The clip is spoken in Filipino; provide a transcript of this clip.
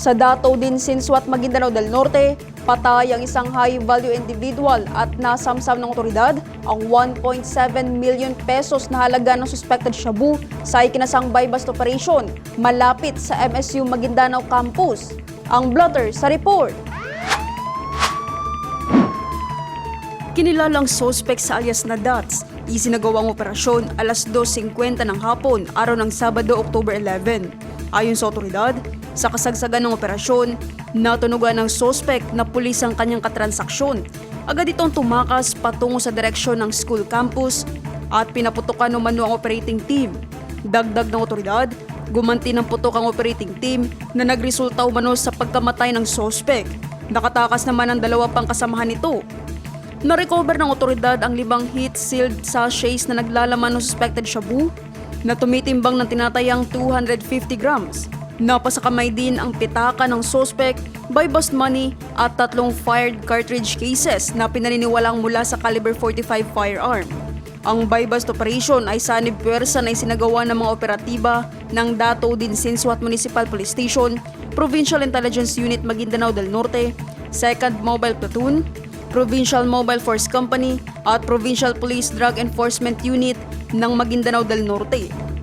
Sa Dato din Sinswat Maguindanao del Norte, patay ang isang high-value individual at nasamsam ng otoridad ang 1.7 million pesos na halaga ng suspected shabu sa ikinasang buy-bust operation malapit sa MSU Maguindanao Campus. Ang blotter sa report. Kinilalang sospek sa alias na Dots, isinagawang operasyon alas 2.50 ng hapon, araw ng Sabado, October 11. Ayon sa otoridad, sa kasagsagan ng operasyon, natunugan ng sospek na pulis ang kanyang katransaksyon. Agad itong tumakas patungo sa direksyon ng school campus at pinaputukan umano ang operating team. Dagdag ng otoridad, gumanti ng putok ang operating team na nagresulta umano sa pagkamatay ng sospek. Nakatakas naman ang dalawa pang kasamahan nito na-recover ng otoridad ang limang heat-sealed sachets na naglalaman ng suspected shabu na tumitimbang ng tinatayang 250 grams. Napasa kamay din ang pitaka ng suspect, buy bust money at tatlong fired cartridge cases na pinaniniwalang mula sa caliber 45 firearm. Ang buy bust operation ay sanib puwersa na isinagawa ng mga operatiba ng Dato din Sinswat Municipal Police Station, Provincial Intelligence Unit Maguindanao del Norte, 2nd Mobile Platoon, Provincial Mobile Force Company at Provincial Police Drug Enforcement Unit ng Maguindanao del Norte.